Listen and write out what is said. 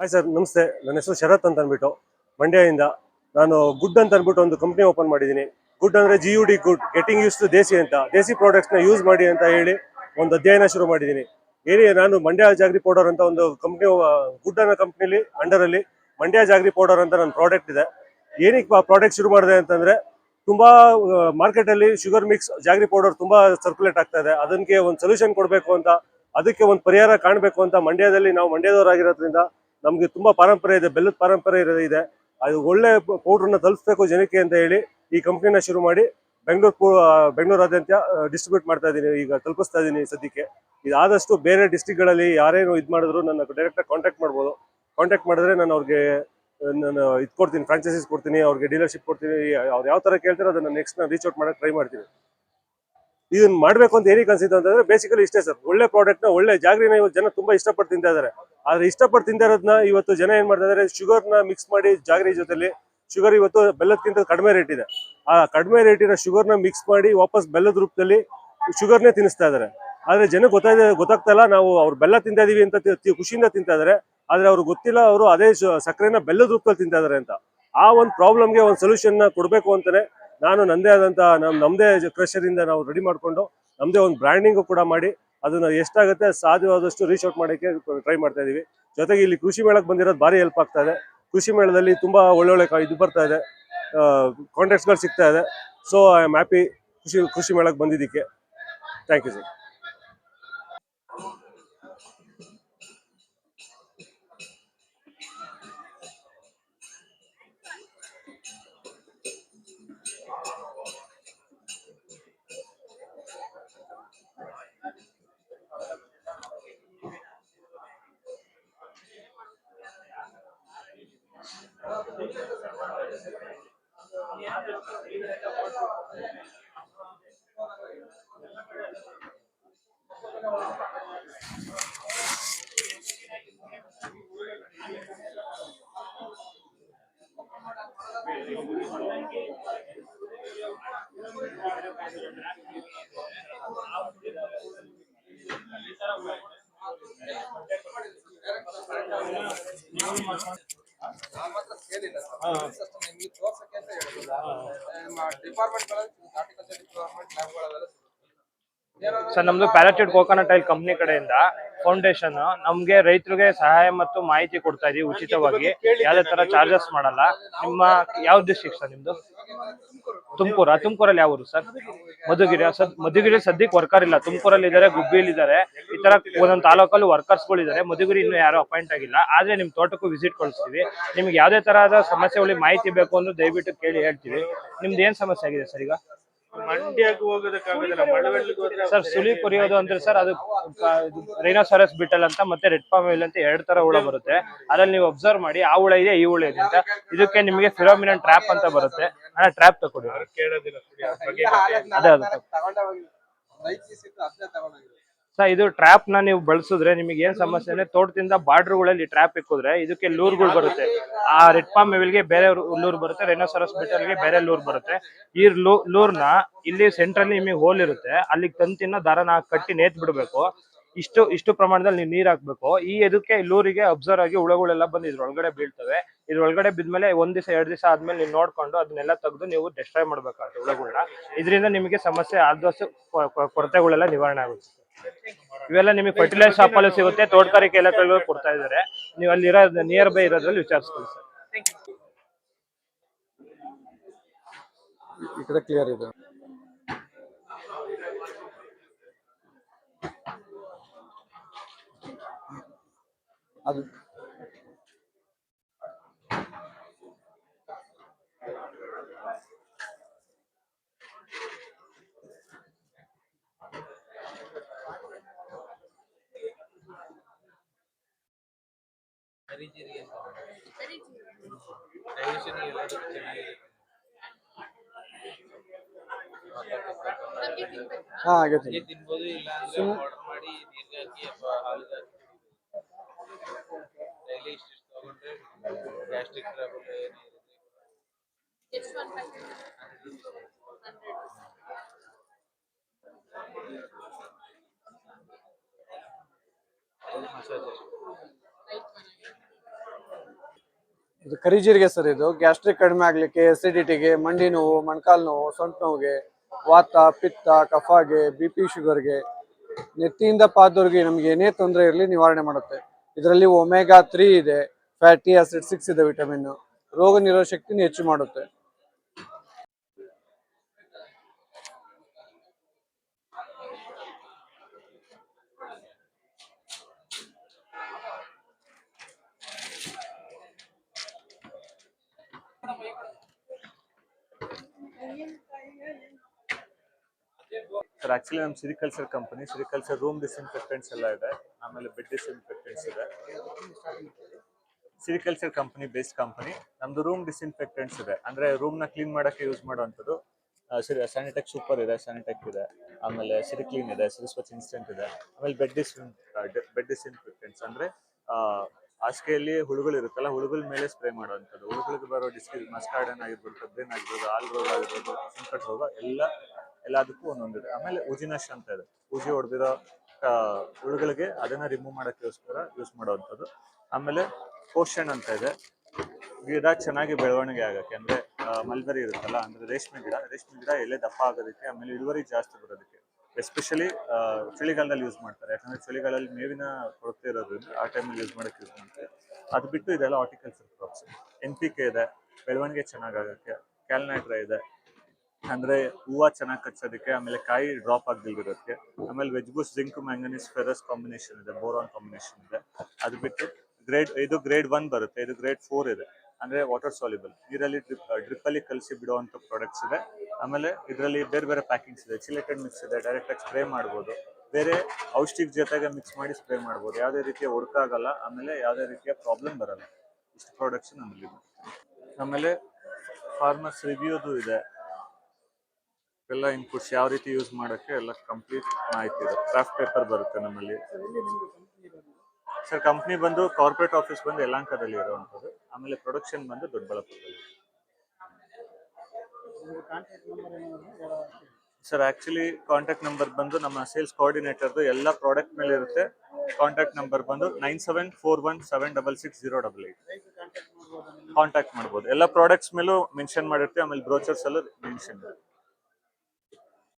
Hi sir ನಮಸ್ತೆ. ನನ್ನ ಹೆಸರು ಶರತ್ ಅಂತ ಅಂದ್ಬಿಟ್ಟು ಮಂಡ್ಯದಿಂದ ನಾನು ಗುಡ್ ಅಂತ ಅಂದ್ಬಿಟ್ಟು ಒಂದು ಕಂಪ್ನಿ ಓಪನ್ ಮಾಡಿದ್ದೀನಿ. ಗುಡ್ ಅಂದ್ರೆ G U D good getting use to desi ಅಂತ. ದೇಸಿ ಪ್ರಾಡಕ್ಟ್ಸ್ನ ಯೂಸ್ ಮಾಡಿ ಅಂತ ಹೇಳಿ ಒಂದು ಅಧ್ಯಯನ ಶುರು ಮಾಡಿದ್ದೀನಿ. ಏನೇ ನಾನು ಮಂಡ್ಯ ಜಾಗ್ರಿ ಪೌಡರ್ ಅಂತ ಒಂದು ಕಂಪ್ನಿ ಗುಡ್ ಅನ್ನೋ ಕಂಪ್ನಿಲಿ ಅಂಡರ್ ಅಲ್ಲಿ ಮಂಡ್ಯ ಜಾಗ್ರಿ ಪೌಡರ್ ಅಂತ ನನ್ನ ಪ್ರಾಡಕ್ಟ್ ಇದೆ. ಏನಕ್ಕೆ ಪ್ರಾಡಕ್ಟ್ ಶುರು ಮಾಡಿದೆ ಅಂತಂದ್ರೆ ತುಂಬಾ ಮಾರ್ಕೆಟ್ ಅಲ್ಲಿ ಶುಗರ್ ಮಿಕ್ಸ್ ಜಾಗ್ರಿ ಪೌಡರ್ ತುಂಬಾ ಸರ್ಕ್ಯುಲೇಟ್ ಆಗ್ತಾ ಇದೆ. ಅದಕ್ಕೆ ಒಂದು ಸೊಲ್ಯೂಷನ್ ಕೊಡಬೇಕು ಅಂತ, ಅದಕ್ಕೆ ಒಂದು ಪರಿಹಾರ ಕಾಣಬೇಕು ಅಂತ ಮಂಡ್ಯದಲ್ಲಿ ನಾವು ಮಂಡ್ಯದವರಾಗಿರೋದ್ರಿಂದ ನಮ್ಗೆ ತುಂಬಾ ಪರಂಪರೆ ಇದೆ, ಬೆಲ್ಲದ ಪರಂಪರೆ ಇದೆ. ಅದು ಒಳ್ಳೆ ಪೌಡ್ರನ್ನ ತಲುಪಿಸ್ಬೇಕು ಜನಕ್ಕೆ ಅಂತ ಹೇಳಿ ಈ ಕಂಪ್ನಿನ ಶುರು ಮಾಡಿ ಬೆಂಗಳೂರು ಬೆಂಗಳೂರಾದ್ಯಂತ ಡಿಸ್ಟ್ರಿಬ್ಯೂಟ್ ಮಾಡ್ತಾ ಇದ್ದೀನಿ ಈಗ ತಲುಪಿಸ್ತಾ ಇದ್ದೀನಿ ಸದ್ಯಕ್ಕೆ. ಇದಾದಷ್ಟು ಬೇರೆ ಡಿಸ್ಟಿಕ್ಗಳಲ್ಲಿ ಯಾರೇನು ಇದು ಮಾಡಿದ್ರು ನನ್ನ ಡೈರೆಕ್ಟಾಗಿ ಕಾಂಟ್ಯಾಕ್ಟ್ ಮಾಡ್ಬೋದು. ಕಾಂಟ್ಯಾಕ್ಟ್ ಮಾಡಿದ್ರೆ ನಾನು ಅವ್ರಿಗೆ ನಾನು ಇದು ಕೊಡ್ತೀನಿ ಫ್ರಾಂಚೈಸೀಸ್ ಕೊಡ್ತೀನಿ, ಅವ್ರಿಗೆ ಡೀಲರ್ಶಿಪ್ ಕೊಡ್ತೀನಿ, ಅವ್ರು ಯಾವ ಥರ ಕೇಳ್ತಾರೋ ಅದನ್ನ ನೆಕ್ಸ್ಟ್ ನಾನು ರೀಚ್ ಔಟ್ ಮಾಡೋಕ್ಕೆ ಟ್ರೈ ಮಾಡ್ತೀನಿ. ಇದನ್ನ ಮಾಡಬೇಕು ಅಂತ ಏನಕ್ಕೆ ಅನ್ಸಿತ್ತು ಅಂತಂದ್ರೆ ಬೇಸಿಕಲಿ ಇಷ್ಟೇ ಸರ್ ಒಳ್ಳೆ ಪ್ರಾಡಕ್ಟ್ನ ಒಳ್ಳೆ ಜಾಗ್ರಿನ ಇವತ್ತು ಜನ ತುಂಬಾ ಇಷ್ಟಪಟ್ಟು ತಿಂತಾ ಇದಾರೆ. ಆದ್ರೆ ಇಷ್ಟಪಟ್ಟು ತಿಂತಾ ಇರೋದನ್ನ ಇವತ್ತು ಜನ ಏನ್ ಮಾಡ್ತಾ ಇದಾರೆ ಶುಗರ್ನ ಮಿಕ್ಸ್ ಮಾಡಿ ಜಾಗ್ರಿ ಜೊತೆಲಿ ಶುಗರ್ ಇವತ್ತು ಬೆಲ್ಲದಕ್ಕಿಂತ ಕಡಿಮೆ ರೇಟ್ ಇದೆ. ಆ ಕಡಿಮೆ ರೇಟಿನ ಶುಗರ್ನ ಮಿಕ್ಸ್ ಮಾಡಿ ವಾಪಸ್ ಬೆಲ್ಲದ ರೂಪದಲ್ಲಿ ಶುಗರ್ ನೇ ತಿನ್ನಿಸ್ತಾ ಇದಾರೆ. ಆದ್ರೆ ಜನ ಗೊತ್ತಾಗ ಗೊತ್ತಾಗ್ತಾ ಇಲ್ಲ. ನಾವು ಅವ್ರು ಬೆಲ್ಲ ತಿಂತಾ ಇದೀವಿ ಅಂತ ಖುಷಿಯಿಂದ ತಿಂತಾ ಇದಾರೆ. ಆದ್ರೆ ಅವ್ರಿಗೆ ಗೊತ್ತಿಲ್ಲ, ಅವರು ಅದೇ ಸಕ್ಕರೆನ ಬೆಲ್ಲದ ರೂಪದಲ್ಲಿ ತಿಂತಾ ಇದಾರೆ ಅಂತ. ಆ ಒಂದು ಪ್ರಾಬ್ಲಮ್ಗೆ ಒಂದು ಸೊಲ್ಯೂಷನ್ನ ಕೊಡಬೇಕು ಅಂತಾನೆ ನಾನು ನಂದೇ ಆದಂತ ನಮ್ ನಮ್ದೇ ಕ್ರಷರ್ ಇಂದ ನಾವು ರೆಡಿ ಮಾಡ್ಕೊಂಡು ನಮ್ಮದೇ ಒಂದು ಬ್ರ್ಯಾಂಡಿಂಗು ಕೂಡ ಮಾಡಿ ಅದನ್ನ ಎಷ್ಟಾಗುತ್ತೆ ಸಾಧ್ಯವಾದಷ್ಟು ರೀಚ್ ಔಟ್ ಮಾಡೋಕ್ಕೆ ಟ್ರೈ ಮಾಡ್ತಾ ಇದೀವಿ. ಜೊತೆಗೆ ಇಲ್ಲಿ ಕೃಷಿ ಮೇಳಕ್ಕೆ ಬಂದಿರೋದು ಭಾರಿ ಹೆಲ್ಪ್ ಆಗ್ತಾ ಇದೆ. ಕೃಷಿ ಮೇಳದಲ್ಲಿ ತುಂಬಾ ಒಳ್ಳೊಳ್ಳೆ ಇದು ಬರ್ತಾ ಇದೆ. ಕಾಂಟ್ಯಾಕ್ಟ್ಸ್ಗಳು ಸಿಗ್ತಾ ಇದೆ. ಸೊ ಐ ಆಮ್ ಹ್ಯಾಪಿ ಕೃಷಿ ಕೃಷಿ ಮೇಳಕ್ಕೆ ಬಂದಿದ್ದಕ್ಕೆ. ಥ್ಯಾಂಕ್ ಯು ಸರ್ ನಾನ್ ಮಾತ್ರ ಕೇಳಿಲ್ಲ ಸರ್ ಅಂತ ಹೇಳಿಲ್ಲ ನಿಮ್ಮ ಡಿಪಾರ್ಟ್ಮೆಂಟ್ಗಳಲ್ಲಿ ಹಾರ್ಟಿಕಲ್ಚರ್ ಡಿಪಾರ್ಟ್ಮೆಂಟ್ ಲ್ಯಾಬ್ಗಳೆಲ್ಲ ಸರ್, ನಮ್ದು ಪ್ಯಾರಾಚೂಟ್ ಕೋಕೋನಟ್ ಆಯಿಲ್ ಕಂಪ್ನಿ ಕಡೆಯಿಂದ ಫೌಂಡೇಶನ್ ನಮ್ಗೆ ರೈತರಿಗೆ ಸಹಾಯ ಮತ್ತು ಮಾಹಿತಿ ಕೊಡ್ತಾ ಇದೀವಿ ಉಚಿತವಾಗಿ. ಯಾವ್ದೇ ತರ ಚಾರ್ಜಸ್ ಮಾಡಲ್ಲ. ನಿಮ್ಮ ಯಾವ ಡಿಸ್ಟ್ರಿಕ್ಟ್ ಸರ್ ನಿಮ್ದು? ತುಮಕೂರು. ತುಮಕೂರಲ್ಲಿ ಯಾವ ಊರು ಸರ್? ಮಧುಗಿರಿ. ಸರ್ ಮಧುಗಿರಿ ಸದ್ಯಕ್ಕೆ ವರ್ಕರ್ ಇಲ್ಲ. ತುಮಕೂರಲ್ಲಿ ಇದ್ದಾರೆ ಗುಬ್ಬಿಯಲ್ಲಿ ಇದ್ದಾರೆ ಈ ತರ ಒಂದೊಂದು ತಾಲೂಕಲ್ಲಿ ವರ್ಕರ್ಸ್ಗಳು ಇದ್ದಾರೆ ಮಧುಗಿರಿ ಇನ್ನೂ ಯಾರು ಅಪಾಯಿಂಟ್ ಆಗಿಲ್ಲ. ಆದ್ರೆ ನಿಮ್ ತೋಟಕ್ಕೂ ವಿಸಿಟ್ ಕೊಡಿಸ್ತೀವಿ. ನಿಮ್ಗೆ ಯಾವ್ದೇ ತರಹದ ಸಮಸ್ಯೆಗಳಿಗೆ ಮಾಹಿತಿ ಬೇಕು ಅಂದ್ರೆ ದಯವಿಟ್ಟು ಕೇಳಿ ಹೇಳ್ತೀವಿ. ನಿಮ್ದು ಏನ್ ಸಮಸ್ಯೆ ಆಗಿದೆ ಸರ್ ಈಗ? ಮಂಡ್ಯಕ್ಕೆ ಹೋಗೋದಕ್ಕಾಗೋದಿಲ್ಲ ಮಳವಳ್ಳಿಗೆ ಹೋದ್ರೆ ಸರ್ ಸುಳಿ ಕೊರಿಯೋದು ಅಂದ್ರೆ ಸರ್ ಅದು ರೈನೋಸಾರಸ್ ಬಿಟಲ್ ಅಂತ ಮತ್ತೆ ರೆಡ್ ಪಾಮ್ ಅಂತ ಎರಡು ತರ ಹುಳ ಬರುತ್ತೆ. ಅದ್ರಲ್ಲಿ ನೀವು ಅಬ್ಸರ್ವ್ ಮಾಡಿ ಆ ಹುಳ ಇದೆ ಈ ಹುಳ ಇದೆ ಅಂತ. ಇದಕ್ಕೆ ನಿಮಗೆ ಫಿರೋಮಿನನ್ ಟ್ರ್ಯಾಪ್ ಅಂತ ಬರುತ್ತೆ. ಟ್ರಾಪ್ ಟ್ರ್ಯಾಪ್ ಕೇಳೋದಿಲ್ಲ ಬಗ್ಗೆ ಅದೇ ಅದೇ. ಸರ್, ಇದು ಟ್ರ್ಯಾಪ್ನ ನೀವು ಬಳಸಿದ್ರೆ ನಿಮಗೆ ಏನ್ ಸಮಸ್ಯೆ ಅಂದ್ರೆ ತೋಟದಿಂದ ಬಾರ್ಡರ್ಗಳಲ್ಲಿ ಟ್ರ್ಯಾಪ್ ಇಕ್ಕಿದ್ರೆ ಇದಕ್ಕೆ ಲೂರ್ಗಳು ಬರುತ್ತೆ. ಆ ರೆಡ್ ಪಾಮ್ಗೆ ಬೇರೆ ಲೂರ್ ಬರುತ್ತೆ ರೈನೋಸರಸ್ ಬಿಟಲ್ಗೆ ಬೇರೆ ಲೂರ್ ಬರುತ್ತೆ. ಈ ಲೂ- ಲೂರ್ನ ಇಲ್ಲಿ ಸೆಂಟ್ರಲ್ಲಿ ನಿಮಗೆ ಹೋಲ್ ಇರುತ್ತೆ, ಅಲ್ಲಿಗೆ ತಂತಿನ ದಾರನ ಕಟ್ಟಿ ನೇತ್ ಬಿಡಬೇಕು. ಇಷ್ಟು ಇಷ್ಟು ಪ್ರಮಾಣದಲ್ಲಿ ನೀವು ನೀರ್ ಹಾಕ್ಬೇಕು. ಈ ಇದಕ್ಕೆ ಲೂರಿಗೆ ಅಬ್ಸರ್ವ್ ಆಗಿ ಹುಳಗಳೆಲ್ಲ ಬಂದು ಇದ್ರ ಒಳಗಡೆ ಬೀಳ್ತವೆ. ಇದ್ರ ಒಳಗಡೆ ಬಿದ್ಮೇಲೆ ಒಂದ್ ದಿವಸ, ಎರಡ್ ದಿವಸ ಆದ್ಮೇಲೆ ನೀವು ನೋಡ್ಕೊಂಡು ಅದನ್ನೆಲ್ಲ ತೆಗೆದು ನೀವು ಡಿಸ್ಟ್ರಾಯ್ ಮಾಡ್ಬೇಕಾಗುತ್ತೆ ಹುಳಗಳನ್ನ ಇದರಿಂದ ನಿಮಗೆ ಸಮಸ್ಯೆ ಆದಷ್ಟು ಕೊರತೆಗಳೆಲ್ಲ ನಿವಾರಣೆ ಆಗುತ್ತೆ. ಇವೆಲ್ಲ ನಿಮಗೆ ಫರ್ಟಿಲೈಸರ್ ಶಾಪ್ ಅಲ್ಲಿ ಸಿಗುತ್ತೆ, ತೋಟಗಾರಿಕೆ ಇಲಾಖೆಗಳು ಕೊಡ್ತಾ ಇದ್ದಾರೆ. ನೀವು ಅಲ್ಲಿ ನಿಯರ್ ಬೈ ಇರೋದ್ರಲ್ಲಿ ವಿಚಾರಿಸ್ಕೊಳ್ಳಿ ಸರ್. ಕ್ಲಿಯರ್ ಇದೆ. ಅದು ಹಾ ಆಗೈತೆ ತಿನ್ಬೋದು ಇಲ್ಲ ಅಂದ್ರೆ ಆರ್ಡರ್ ಮಾಡಿ ನೀರ್ಗೆ ಹಾಕಿ ಅಥವಾ ಹಾಲಿಗೆ ಹಾಕಿ ಡೈಲಿ ಇಷ್ಟು ತಗೊಂಡ್ರೆ ಗ್ಯಾಸ್ಟ್ರಿಕ್ ಟ್ರಬಲ್ ಏನಿರುತ್ತೆ ಮಸಾಜ್ ಇದು ಕರಿಜೀರಿಗೆ ಸರ್ ಇದು. ಗ್ಯಾಸ್ಟ್ರಿಕ್ ಕಡಿಮೆ ಆಗ್ಲಿಕ್ಕೆ ಎಸಿಡಿಟಿಗೆ ಮಂಡಿ ನೋವು, ಮಣ್ಕಾಲ್ ನೋವು, ಸೊಂಟ ನೋವಿಗೆ, ವಾತ, ಪಿತ್ತ, ಕಫಾಗೆ ಬಿ ಪಿ ಶುಗರ್ಗೆ ನೆತ್ತಿಯಿಂದ ಪಾದವ್ರಿಗೆ ನಮ್ಗೆ ಏನೇ ತೊಂದರೆ ಇರಲಿ ನಿವಾರಣೆ ಮಾಡುತ್ತೆ. ಇದರಲ್ಲಿ ಒಮೆಗಾ ತ್ರೀ ಇದೆ ಫ್ಯಾಟಿ ಆಸಿಡ್ ಸಿಕ್ಸ್ ಇದೆ ವಿಟಮಿನ್ ರೋಗ ನಿರೋಧಕ ಶಕ್ತಿನ ಹೆಚ್ಚು ಮಾಡುತ್ತೆ. ಸರ್ ಆಕ್ಚುಲಿ ನಮ್ಮ sericulture company sericulture room disinfectants ಎಲ್ಲ ಇದೆ. ಆಮೇಲೆ ಬೆಡ್ ಡಿಸ್ಇನ್ಫೆಕ್ಟೆಂಟ್ಸ್ ಇದೆ. ಸಿರಿಕಲ್ಚರ್ ಕಂಪನಿ ಬೇಸ್ಡ್ ಕಂಪನಿ ನಮ್ದು ರೂಮ್ ಡಿಸ್ಇನ್ಫೆಕ್ಟೆಂಟ್ಸ್ ಇದೆ. ಅಂದ್ರೆ ರೂಮ್ನ ಕ್ಲೀನ್ ಮಾಡಕ್ಕೆ ಯೂಸ್ ಮಾಡುವಂಥದ್ದು. ಸಿರಿ ಸ್ಯಾನಿಟೆಕ್ ಸೂಪರ್ ಇದೆ ಸ್ಯಾನಿಟೆಕ್ ಇದೆ. ಆಮೇಲೆ ಸಿರಿ ಕ್ಲೀನ್ ಇದೆ ಸಿರಿ ಸ್ವಚ್ಛ ಇನ್ಸ್ಟೆಂಟ್ ಇದೆ. ಆಮೇಲೆ ಬೆಡ್ ಡಿಸ್ ಬೆಡ್ ಡಿಸ್ಇನ್ಫೆಕ್ಟೆಂಟ್ಸ್ ಅಂದ್ರೆ ಹಾಸಿಗೆಯಲ್ಲಿ ಹುಳುಗಳು ಇರುತ್ತಲ್ಲ, ಹುಳುಗಳ ಮೇಲೆ ಸ್ಪ್ರೇ ಮಾಡುವಂಥದ್ದು. ಹುಳುಗಳಿಗೆ ಬರೋ ಡಿಸ್ಕಿ ಮಸ್ಕಾರ್ಡನ್ ಆಗಿರ್ಬೋದು ಕಬ್ಬಿನ ಆಗಿರ್ಬೋದು ಆಲ್ ರೋಗ ಆಗಿರ್ಬೋದು, ಸಂಕಟ ರೋಗ, ಎಲ್ಲ ಎಲ್ಲದಕ್ಕೂ ಒಂದೊಂದಿದೆ ಆಮೇಲೆ ಉಜಿನಶ್ ಅಂತ ಇದೆ. ಉಜಿ ಹೊಡೆದಿರೋ ಹುಳುಗಳಿಗೆ ಅದನ್ನ ರಿಮೂವ್ ಮಾಡೋಕ್ಕೋಸ್ಕರ ಯೂಸ್ ಮಾಡುವಂಥದ್ದು. ಆಮೇಲೆ ಪೋಷಣ್ ಅಂತ ಇದೆ. ಗಿಡ ಚೆನ್ನಾಗಿ ಬೆಳವಣಿಗೆ ಆಗಕ್ಕೆ, ಅಂದ್ರೆ ಮಲ್ಬರಿ ಇರುತ್ತಲ್ಲ, ಅಂದ್ರೆ ರೇಷ್ಮೆ ಗಿಡ ರೇಷ್ಮೆ ಗಿಡ ಎಲೆ ದಪ್ಪ ಆಗೋದಕ್ಕೆ, ಆಮೇಲೆ ಇಳುವರಿ ಜಾಸ್ತಿ ಬರೋದಕ್ಕೆ. ಎಸ್ಪೆಷಲಿ ಚಳಿಗಾಲದಲ್ಲಿ ಯೂಸ್ ಮಾಡ್ತಾರೆ. ಯಾಕಂದ್ರೆ ಚಳಿಗಾಲದಲ್ಲಿ ಮೇವಿನ ಕೊರತೆ ಇರೋದ್ರಿಂದ ಆ ಟೈಮಲ್ಲಿ ಯೂಸ್ ಮಾಡಕ್ಕೆ ಯೂಸ್ ಮಾಡ್ತಾರೆ. ಅದು ಬಿಟ್ಟು ಇದೆಲ್ಲ horticulture crops N P K ಇದೆ. ಬೆಳವಣಿಗೆ ಚೆನ್ನಾಗಾಗಕ್ಕೆ ಕ್ಯಾಲ್ನೈಟ್ರ ಇದೆ. ಅಂದ್ರೆ ಹೂವ ಚೆನ್ನಾಗಿ ಕಚ್ಚೋದಕ್ಕೆ, ಆಮೇಲೆ ಕಾಯಿ ಡ್ರಾಪ್ ಆಗದಿರೋದಕ್ಕೆ ಆಮೇಲೆ ವೆಜ್ಬೂಸ್ ಜಿಂಕ್ ಮ್ಯಾಂಗನೀಸ್ ಫೆರಸ್ ಕಾಂಬಿನೇಷನ್ ಇದೆ ಬೋರಾನ್ ಕಾಂಬಿನೇಷನ್ ಇದೆ. ಅದು ಬಿಟ್ಟು ಗ್ರೇಡ್ ಇದು ಗ್ರೇಡ್ ಒನ್ ಬರುತ್ತೆ, ಇದು ಗ್ರೇಡ್ ಫೋರ್ ಇದೆ. ಅಂದ್ರೆ ವಾಟರ್ ಸಾಲಿಬಲ್ ನೀರಲ್ಲಿ ಡ್ರಿಪ್ ಡ್ರಿಪ್ ಅಲ್ಲಿ ಕಲಸಿ ಬಿಡುವಂತ ಪ್ರಾಡಕ್ಟ್ಸ್ ಇದೆ. ಆಮೇಲೆ ಇದರಲ್ಲಿ ಬೇರೆ ಬೇರೆ ಪ್ಯಾಕಿಂಗ್ಸ್ ಇದೆ ಚಿಲೆಟೆಡ್ ಮಿಕ್ಸ್ ಇದೆ ಡೈರೆಕ್ಟ್ ಆಗಿ ಸ್ಪ್ರೇ ಮಾಡ್ಬೋದು. ಬೇರೆ ಔಷಧಿ ಜೊತೆಗೆ ಮಿಕ್ಸ್ ಮಾಡಿ ಸ್ಪ್ರೇ ಮಾಡ್ಬೋದು. ಯಾವುದೇ ರೀತಿಯ ಒಡಕಾಗಲ್ಲ ಆಮೇಲೆ ಯಾವುದೇ ರೀತಿಯ ಪ್ರಾಬ್ಲಮ್ ಬರಲ್ಲ. ಇಷ್ಟು ಪ್ರಾಡಕ್ಟ್ಸ್ ನಮ್ಮಲ್ಲಿ ಆಮೇಲೆ ಫಾರ್ಮರ್ಸ್ ರಿವ್ಯೂದು ಇದೆ. ಎಲ್ಲ ಇನ್ಪುಟ್ಸ್ ಯಾವ ರೀತಿ ಯೂಸ್ ಮಾಡೋಕ್ಕೆ ಎಲ್ಲ ಕಂಪ್ಲೀಟ್ ಮಾಹಿತಿ ಇದೆ ಕ್ರಾಫ್ಟ್ ಪೇಪರ್ ಬರುತ್ತೆ ನಮ್ಮಲ್ಲಿ. ಸರ್ ಕಂಪ್ನಿ ಬಂದು ಕಾರ್ಪೊರೇಟ್ ಆಫೀಸ್ ಬಂದು ಯಲಾಂಕದಲ್ಲಿ ಇರುವಂಥದ್ದು. ಆಮೇಲೆ ಪ್ರೊಡಕ್ಷನ್ ಬಂದು ದೊಡ್ಡಬಳ್ಳಾಪುರದಲ್ಲಿ. ಸರ್ ಆಕ್ಚುಲಿ ಕಾಂಟ್ಯಾಕ್ಟ್ ನಂಬರ್ ಬಂದು ನಮ್ಮ ಸೇಲ್ಸ್ ಕೋಆರ್ಡಿನೇಟರ್ದು ಎಲ್ಲ ಪ್ರಾಡಕ್ಟ್ ಮೇಲೆ ಇರುತ್ತೆ. ಕಾಂಟ್ಯಾಕ್ಟ್ ನಂಬರ್ ಬಂದು nine seven four one seven double six zero double eight contact ಮಾಡ್ಬೋದು. ಎಲ್ಲ ಪ್ರಾಡಕ್ಟ್ಸ್ ಮೇಲೂ ಮೆನ್ಷನ್ ಮಾಡಿರ್ತೀವಿ. ಆಮೇಲೆ ಬ್ರೋಚರ್ಸ್ ಅಲ್ಲೂ ಮೆನ್ಷನ್ ಇರುತ್ತೆ